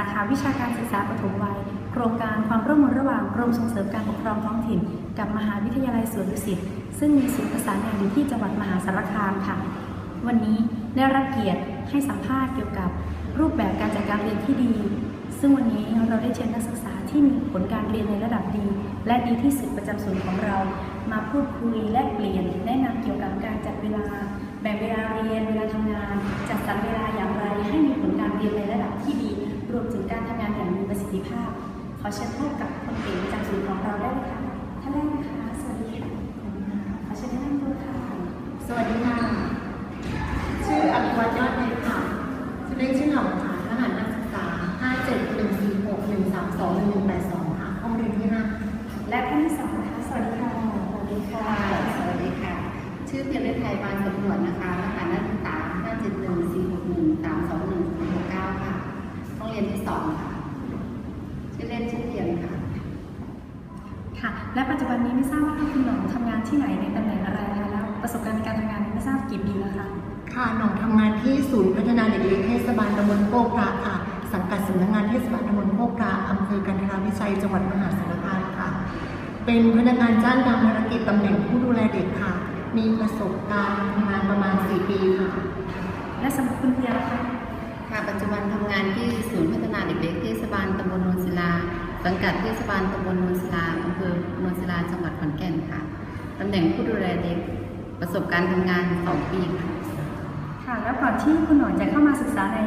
าขาวิชาการศึกษาปฐมวัย โครงการความร่วมมือระหว่างกรมส่งเสริมการปกครองท้องถิ่น กับมหาวิทยาลัยสวนดุสิตซึ่งมีศูนย์ประสานงานอยู่ที่จังหวัดมหาสารคามค่ะ วันนี้ได้รับเกียรติให้สัมภาษณ์เกี่ยวกับรูปแบบการจัดการเรียนที่ดี ซึ่งวันนี้เราได้เชิญนักศึกษาที่มีผลการเรียนในระดับดี และดีที่สุดประจำศูนย์ของเรา มาพูดคุยแลกเปลี่ยนแนะนำเกี่ยวกับการจัดเวลาแบ่งเวลาเรียนเวลาทำงาน จัดสรรเวลาอย่างไรให้มีผลการเรียนในระดับที่ดี รวมถึงการทำงานอย่างมีประสิทธิภาพ ขอเชิญพบกับคนเก่งประจำศูนย์ของเราได้เลยค่ะท่านแรกนะคะ สวัสดีค่ะขอเชิญแนะนำตัวค่ะ สวัสดีค่ะ ชื่ออภิวัตยอดเพชรค่ะชื่อเล่นชื่อหน่องค่ะรหัสนักศึกษา 57146132182 ค่ะ ห้องเรียนที่ห้า และท่านที่สองนะคะ สวัสดีค่ะ สวัสดีค่ะ สวัสดีค่ะ ชื่อเพียรฤทัยบานสำรวจนะคะรหัสนักศึกษา 57146132169 ค่ะ ห้องเรียนที่สองค่ะชื่อเล่นชื่อเพียรค่ะ ค่ะ และปัจจุบันนี้ไม่ทราบว่าคุณหนองทำงานที่ไหนในตำแหน่งอะไรคะแล้วประสบการณ์ในการทำงานไม่ทราบกี่ปีแล้วคะค่ะหน่องทำงานที่ศูนย์พัฒนาเด็กเล็กเทศบาลตำบลโคกพระค่ะ สังกัดสำนักงานเทศบาลตำบลโคกพระอำเภอกันทราวิชัยจังหวัดมหาสารคามค่ะ เป็นพนักงานจ้างทำภารกิจตำแหน่งผู้ดูแลเด็กค่ะ มีประสบการณ์ทำงานประมาณ 4 ปีค่ะ และสำหรับคุณเพียรล่ะคะ ค่ะปัจจุบันทำงานที่ศูนย์พัฒนาเด็กเล็กเทศบาลตำบลโนนศิลา สังกัดเทศบาลตำบลโนนศิลาอำเภอโนนศิลาจังหวัดขอนแก่นค่ะตำแหน่งผู้ดูแลเด็กประสบการณ์ทำงาน 2 ปีค่ะค่ะ แล้วก่อนที่คุณหนองจะเข้ามาศึกษาใน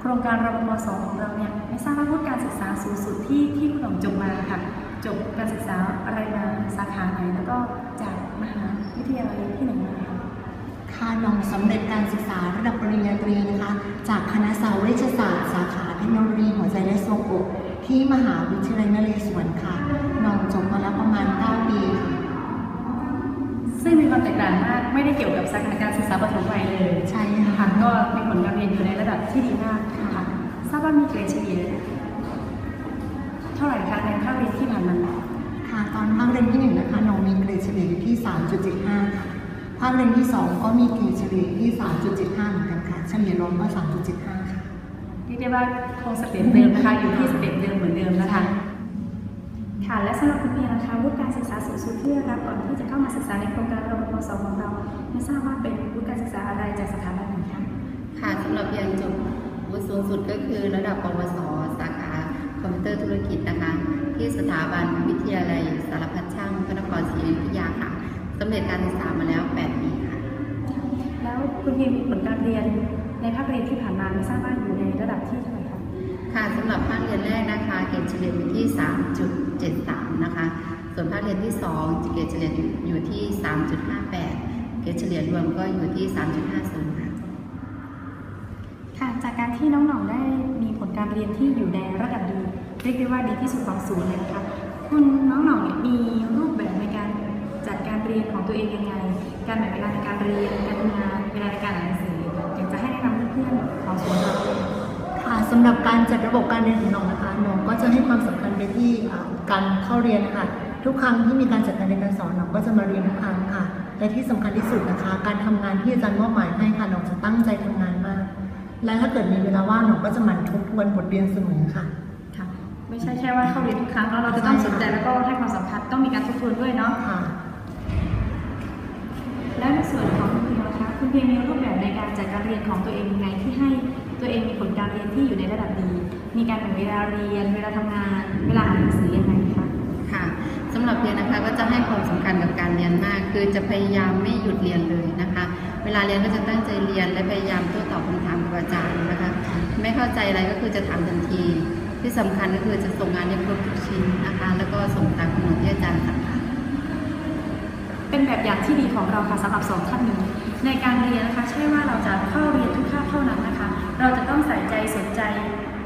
โครงการรบมสของเราเนี่ยไม่ทราบว่าวุฒิการศึกษาสูงสุดที่ที่คุณหนองจบมาค่ะ จบการศึกษาอะไรมาสาขาไหนแล้วก็จากมหาวิทยาลัยที่ไหนมาคะ ค่ะหน้องสำเร็จการศึกษาระดับปริญญาตรีนะคะ จากคณะสาวเวชศาสตร์สาขาเทคโนโลยีหัวใจและทรวงอกที่มหาวิทยาลัยนเรศวรค่ะหน้องจบมาแล้วประมาณ 9 ปีค่ะซึ่งมีความแตกต่างมากไม่ได้เกี่ยวกับสาขาการศึกษาปฐมวัยเลยใช่ค่ะค่ะก็มีผลการเรียนอยู่ในระดับที่ดีมากค่ะทราบว่ามีเกรดเฉลี่ยเท่าไหร่คะในภาคเรียนที่ผ่านมาค่ะตอนภาคเรียนที่หนึ่งนะคะน้องมีเกรดเฉลี่ยอยู่ที่ 3.75ค่ะ ภาคเรียนที่สองก็มีเกรดเฉลี่ยอยู่ที่ 3.75 เหมือนกันค่ะเฉลี่ยรวมก็ 3.75 ค่ะเรียกได้ว่าคงสเต็ปเดิมนะคะ อยู่ที่สเต็ปเดิมเหมือนเดิมนะคะ ค่ะ และสำหรับคุณเพียรนะคะวุฒิการศึกษาสูงสุดที่ได้รับก่อนที่จะเข้ามาศึกษาในโครงการรบพสของเราไม่ทราบว่าเป็นวุฒิการศึกษาอะไรจากสถาบันไหนคะค่ะสำหรับเรียนจบวุฒิสูงสุดก็คือ ระดับปวส สาขาคอมพิวเตอร์ธุรกิจนะคะ ที่สถาบันวิทยาลัยสารพัดช่างพระนครศรีอยุธยาค่ะ สำเร็จการศึกษามาแล้ว 8 ปีค่ะ แล้วคุณเพียรมีผลการเรียนในภาคเรียนที่ผ่านมาไม่ทราบว่าอยู่ในระดับที่เท่าไหร่คะค่ะสำหรับภาคเรียนแรกนะคะเกรดเฉลี่ยอยู่ที่ 3.73 นะคะ ส่วนภาคเรียนที่ 2 เกรดเฉลี่ยอยู่ที่ 3.58 เกรดเฉลี่ยรวมก็อยู่ที่ 3.50 ค่ะ ค่ะ จากการที่น้องหน่องได้มีผลการเรียนที่อยู่ในระดับดี เรียกได้ว่าดีที่สุดของศูนย์เลยนะคะคุณน้องหน่องเนี่ยมีรูปแบบในการ จัดการเรียนของตัวเองยังไง การแบ่งเวลาในการเรียน การทำงาน เวลาในการอ่านหนังสือ อยากจะให้แนะนำเพื่อนๆของศูนย์เราค่ะสำหรับการจัดระบบการเรียนของน้องนะคะน้องก็จะให้ความสำคัญไปที่อ่าการเข้าเรียนนะคะทุกครั้งที่มีการจัดการเรียนการสอนน้องก็จะมาเรียนทุกครั้งค่ะและที่สำคัญที่สุดนะคะ การทำงานที่อาจารย์มอบหมายให้ค่ะน้องจะตั้งใจทำงานมาก และถ้าเกิดมีเวลาว่างน้องก็จะหมั่นทบทวนบทเรียนเสมอค่ะค่ะไม่ใช่แค่ว่าเข้าเรียนทุกครั้งแล้วเราจะต้องสนใจแล้วก็ให้ความสำคัญต้องมีการทบทวนด้วยเนาะค่ะ และในส่วนของคุณเพียงคะคุณเพียงมีรูปแบบในการจัดการเรียนของตัวเองยังไงที่ให้ตัวเองมีผลการเรียนที่อยู่ในระดับดี มีการแบ่งเวลาเรียน เวลาทำงาน เวลาอ่านหนังสือยังไงคะค่ะสำหรับเรียนนะคะก็จะให้ความสำคัญกับการเรียนมาก คือจะพยายามไม่หยุดเรียนเลยนะคะ เวลาเรียนก็จะตั้งใจเรียนและพยายามโต้ตอบคำถามกับอาจารย์นะคะ ไม่เข้าใจอะไรก็คือจะถามทันที ที่สำคัญก็คือจะส่งงานให้ครบทุกชิ้นนะคะ แล้วก็ส่งตามกำหนดที่อาจารย์สั่งค่ะ เป็นแบบอย่างที่ดีของเราค่ะสำหรับสองท่านนี้ ในการเรียนนะคะใช่ว่าเราจะเข้าเรียนทุกคาบเท่านั้นนะคะ เราจะต้องใส่ใจสนใจ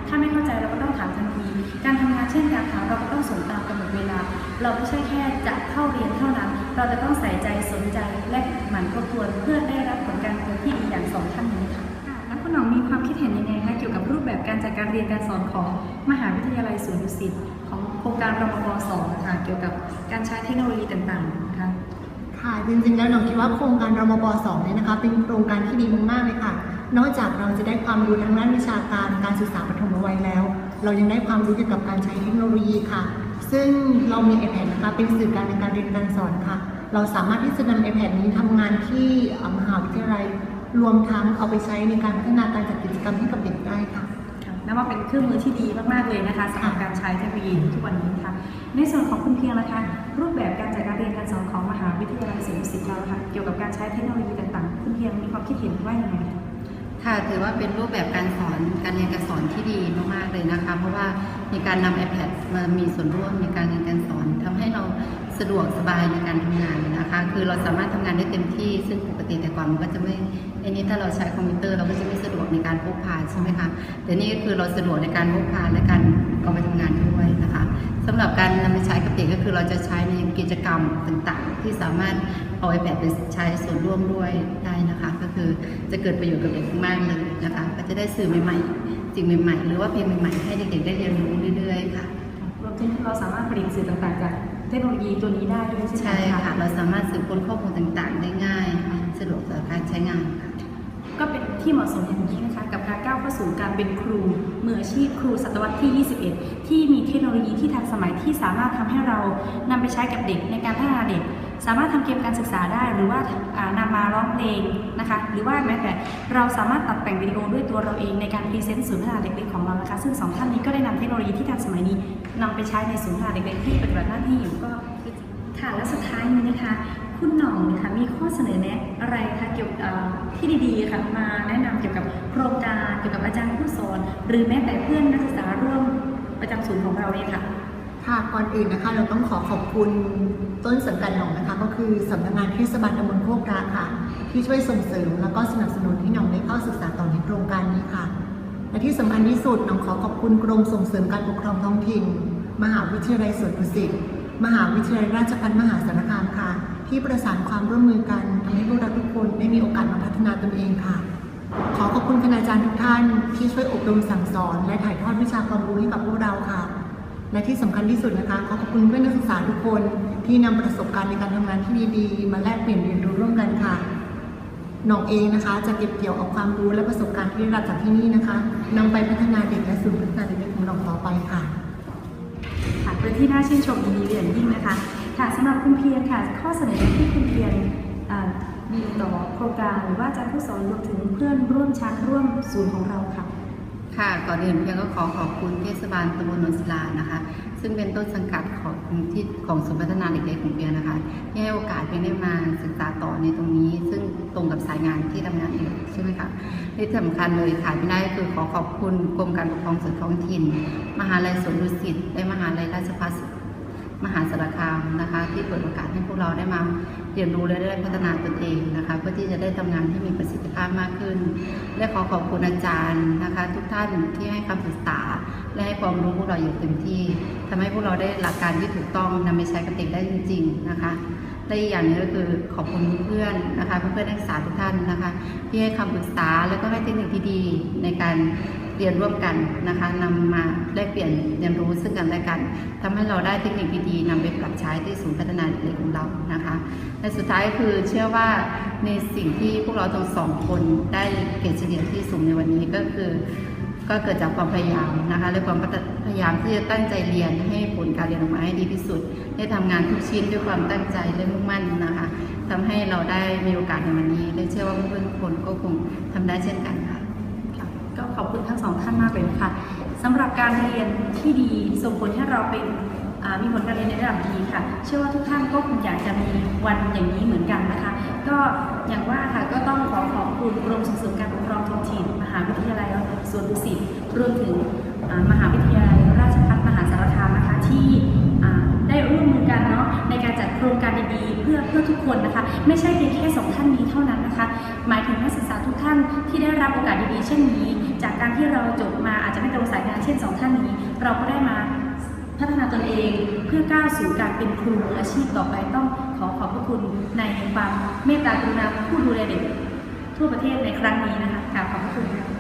ถ้าไม่เข้าใจเราก็ต้องถามทันทีการทำงานเช่นการถามเราก็ต้องส่งตามกำหนดเวลา เราไม่ใช่แค่จะเข้าเรียนเท่านั้น เราจะต้องใส่ใจสนใจและหมั่นทบทวนเพื่อได้รับผลการเรียนที่ดีอย่างสองท่านนี้ค่ะค่ะแล้วคุณหน้องมีความคิดเห็นยังไงคะเกี่ยวกับรูปแบบการจัดการเรียนการสอนของมหาวิทยาลัยสวนดุสิตของโครงการรมกสองค่ะเกี่ยวกับการใช้เทคโนโลยีต่างๆนะคะ ค่ะจริงๆ แล้วหน้องคิดว่าโครงการรมบ2เนี่ยนะคะ เป็นโครงการที่ดีมากๆเลยค่ะ นอกจากเราจะได้ความรู้ทางด้านวิชาการการศึกษาปฐมวัยแล้ว เรายังได้ความรู้เกี่ยวกับการใช้เทคโนโลยีค่ะ ซึ่งเรามี iPad นะคะเป็นสื่อการในการเรียนการสอนค่ะ เราสามารถที่จะนำ iPad นี้ทำงานที่มหาวิทยาลัยรวมทั้งเอาไปใช้ในการพัฒนาการจัดกิจกรรมให้กับเด็กได้ค่ะนับว่าเป็นเครื่องมือที่ดีมากๆเลยนะคะสำหรับการใช้เทคโนโลยีทุกวันนี้ค่ะในส่วนของคุณเพียงนะคะรูปแบบการจัดการเรียนการสอน หาวิทยาลัยศรีดุสิตเราค่ะเกี่ยวกับการใช้เทคโนโลยีต่างๆ คุณเพียงมีความคิดเห็นว่าอย่างไรค่ะถือว่าเป็นรูปแบบการสอนการเรียนการสอนที่ดีมากๆเลยนะคะ เพราะว่ามีการนำ iPad มามีส่วนร่วมในการเรียนการสอนทำให้เราสะดวกสบายในการทำงานนะคะ คือเราสามารถทำงานได้เต็มที่ ซึ่งปกติแต่ก่อนมันก็จะไม่อันนี้ถ้าเราใช้คอมพิวเตอร์เราก็จะไม่สะดวกในการพกพาใช่ไหมคะแต่นี่ก็คือเราสะดวกในการพกพาและการ เอาไปทำงานด้วยนะคะสำหรับการนำไปใช้กับเด็กก็คือเราจะใช้ในกิจกรรมต่างๆ ที่สามารถเอา iPad ไปใช้ส่วนร่วมด้วยได้นะคะ ก็คือจะเกิดประโยชน์กับเด็กมากเลยนะคะก็จะได้สื่อใหม่ๆสิ่งใหม่ๆ หรือว่าเพลงใหม่ๆให้เด็กๆได้เรียนรู้เรื่อยๆค่ะรวมถึงเราสามารถผลิตสื่อต่างๆจากเทคโนโลยีตัวนี้ได้ด้วยใช่ไหมใช่ค่ะเราสามารถสืบค้นข้อมูลต่างๆ ได้ง่าย สะดวกต่อการใช้งานค่ะก็เป็นที่เหมาะสมอย่างยิ่งนะคะ เก้าวเข้าสู่การเป็นครูมืออาชีพครูศตวรรษที่ 21 ที่มีเทคโนโลยีที่ทันสมัยที่สามารถทำให้เรานำไปใช้กับเด็กในการพัฒนาเด็ก สามารถทำเกมการศึกษาได้ หรือว่าอ่านำมาร้องเพลงนะคะ หรือว่าแม้แต่เราสามารถตัดแต่งวิดีโอด้วยตัวเราเองในการพรีเซนต์ศูนย์พัฒนาเด็กเล็กของเรานะคะ ซึ่งสองท่านนี้ก็ได้นำเทคโนโลยีที่ทันสมัยนี้นำไปใช้ในศูนย์พัฒนาเด็กเล็กที่ปฏิบัติหน้าที่อยู่ก็ค่ะและสุดท้ายนี้นะคะ คุณหน่องนะคะมีข้อเสนอแนะอะไรคะเกี่ยวกับที่ดีๆค่ะมาแนะนำเกี่ยวกับโครงการเกี่ยวกับอาจารย์ผู้สอน หรือแม้แต่เพื่อนนักศึกษาร่วมประจำศูนย์ของเราเนี่ยค่ะค่ะก่อนอื่นนะคะเราต้องขอขอบคุณต้นสังกัดหนองนะคะ ก็คือสำนักงานเทศบาลตำบลโคกราค่ะ ที่ช่วยส่งเสริมแล้วก็สนับสนุนให้หนองได้เข้าศึกษาต่อในโครงการนี้ค่ะ และที่สำคัญที่สุดหนองขอขอบคุณกรมส่งเสริมการปกครองท้องถิ่น มหาวิทยาลัยสวนดุสิตมหาวิทยาลัยราชภัฏมหาสารคามค่ะ ที่ประสานความร่วมมือกันทำให้พวกเราทุกคนได้มีโอกาสมาพัฒนาตนเองค่ะ ขอขอบคุณคณาจารย์ทุกท่านที่ช่วยอบรมสั่งสอน และถ่ายทอดวิชาความรู้ให้กับพวกเราค่ะ และที่สำคัญที่สุดนะคะ ขอขอบคุณเพื่อนนักศึกษาทุกคนที่นำประสบการณ์ในการทำงานที่ดีๆ มาแลกเปลี่ยนเรียนรู้ร่วมกันค่ะน้องเองนะคะ จะเก็บเกี่ยวเอาความรู้และประสบการณ์ที่ได้รับจากที่นี่นะคะนำไปพัฒนาเด็กและศูนย์พัฒนาเด็กของเราต่อไปค่ะค่ะเป็นที่น่าชื่นชมยินดีเป็นอย่างยิ่งนะคะ ค่ะสำหรับคุณเพียรค่ะ ข้อเสนอที่คุณเพียรมีต่อโครงการหรือว่าอาจารย์ผู้สอนรวมถึงเพื่อนร่วมชั้นร่วมศูนย์ของเราค่ะ ค่ะก่อนอื่นเพียงก็ขอขอบคุณเทศบาลตำบลนนทศิลานะคะ ซึ่งเป็นต้นสังกัดของที่ของศูนพัฒนาเด็กเล็กของเพียงนะคะที่ให้โอกาสเพียงได้มาศึกษาต่อในตรงนี้ ซึ่งตรงกับสายงานที่ทำงานอยู่ใช่ไหมคะที่สำคัญเลยขาดไม่ได้ก็คือขอขอบคุณกรมการปกครองส่วนท้องถิ่น มหาลัยสวนดุสิตและมหาลัยราชภัฏ มหาสารคามนะคะ ที่เปิดโอกาสให้พวกเราได้มาเรียนรู้และได้พัฒนาตนเองนะคะ เพื่อที่จะได้ทำงานที่มีประสิทธิภาพมากขึ้น และขอขอบคุณอาจารย์นะคะ ทุกท่านที่ให้คำปรึกษา และให้ความรู้พวกเราอย่างเต็มที่ทำให้พวกเราได้หลักการที่ถูกต้องนำไปใช้กับเด็กได้จริง ๆนะคะและอีกอย่างหนึงก็คือขอบคุณเพื่อนนะคะเพื่อนนักศึกษาทุกท่านนะคะ ที่ให้คำปรึกษาและก็ให้เทคนิคที่ดีในการ เรียนร่วมกันนะคะนำมาแลกเปลี่ยนเรียนรู้ซึ่งกันและกันทำให้เราได้เทคนิคดีๆนำไปปรับใช้ที่ศูนย์พัฒนาเด็กของเรานะคะและสุดท้ายก็คือเชื่อว่าในสิ่งที่พวกเราทั้งสองคนได้เกรดเฉลี่ยที่สูงในวันนี้ก็คือ ก็เกิดจากความพยายามนะคะและความพยายามที่จะตั้งใจเรียนให้ผลการเรียนออกมาให้ดีที่สุด ได้ทำงานทุกชิ้นด้วยความตั้งใจและมุ่งมั่นนะคะทำให้เราได้มีโอกาสในวันนี้และเชื่อว่าเพื่อนๆคนก็คงทำได้เช่นกันค่ะ อบคุณทั้งสองท่านมากเลยนะคะสำหรับการเรียนที่ดีส่งผลให้เราเป็นมีผลการเรียนในระดับดีค่ะ เชื่อว่าทุกท่านก็คงอยากจะมีวันอย่างนี้เหมือนกันนะคะ ก็อย่างว่าค่ะก็ต้องขอขอบคุณกรมส่งเสริมการปกครองท้องถิ่นมหาวิทยาลัยสวนดุสิตรวมถึงมหาวิทยาลัยราชภัฏมหาสารคามนะคะที่ได้ร่วมมือกันเนาะในการจัดโครงการดีๆเพื่อเพื่อทุกคนนะคะ ไม่ใช่เพียงแค่สองท่าน รับโอกาสดีๆเช่นนี้ จากการที่เราจบมาอาจจะไม่ตรงสายงานเช่นสองท่านนี้ เราก็ได้มาพัฒนาตนเองเพื่อก้าวสู่การเป็นครูมืออาชีพต่อไปต้องขอขอบพระคุณในความเมตตากรุณาผู้ดูแลเด็กทั่วประเทศในครั้งนี้นะคะขอบพระคุณค่ะ